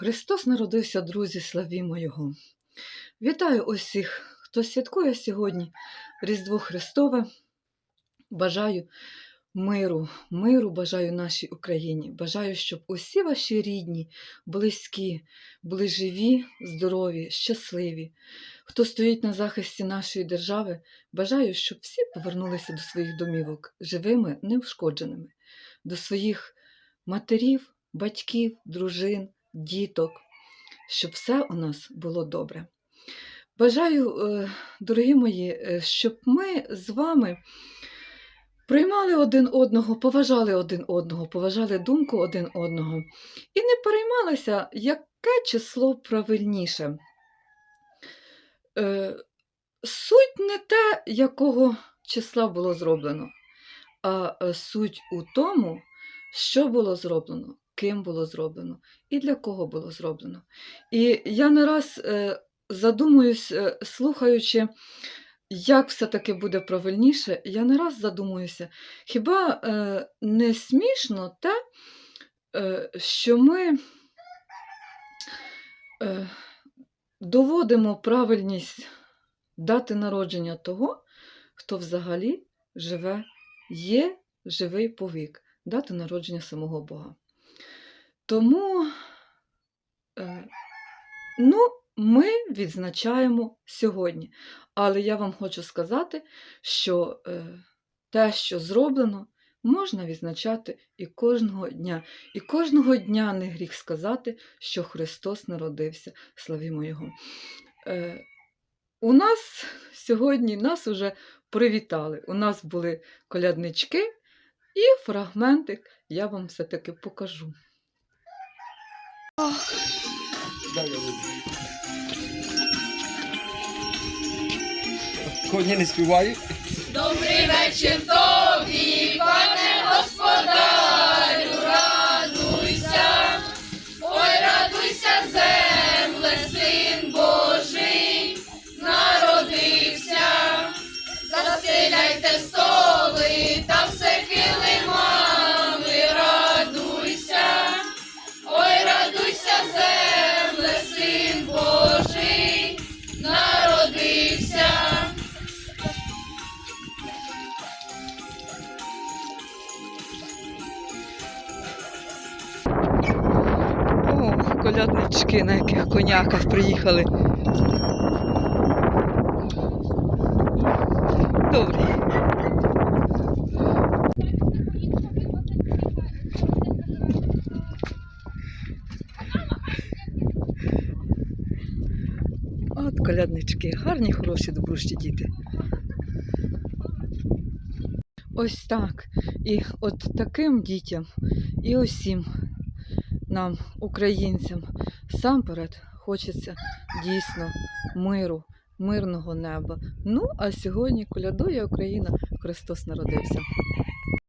Христос народився, друзі, славімо Його. Вітаю усіх, хто святкує сьогодні Різдво Христове. Бажаю миру, миру бажаю нашій Україні. Бажаю, щоб усі ваші рідні, близькі, були живі, здорові, щасливі. Хто стоїть на захисті нашої держави, бажаю, щоб всі повернулися до своїх домівок живими, неушкодженими, до своїх матерів, батьків, дружин, діток, щоб все у нас було добре. Бажаю, е, дорогі мої, е, щоб ми з вами приймали один одного, поважали один одного, поважали думку один одного і не переймалися, яке число правильніше. Е, Суть не те, якого числа було зроблено, а суть у тому, що було зроблено, ким було зроблено і для кого було зроблено. І я не раз е, задумуюсь, е, слухаючи, як все-таки буде правильніше, я не раз задумуюся, хіба е, не смішно те, що ми доводимо правильність дати народження того, хто взагалі живе, є живий повік, дати народження самого Бога. Тому, е, ну, ми відзначаємо сьогодні. Але я вам хочу сказати, що е, те, що зроблено, можна відзначати і кожного дня. І кожного дня не гріх сказати, що Христос народився. Славімо Його. Е, у нас сьогодні нас уже привітали. У нас були коляднички, і фрагментик я вам все-таки покажу. Коні не співають. Добрий вечір О, на яких коняках приїхали. Добре. От коляднички, гарні, хороші, добрущі діти. Ось так. І от таким дітям і усім нам, українцям, самперед хочеться дійсно миру, мирного неба. Ну, а сьогодні колядує Україна, Христос народився.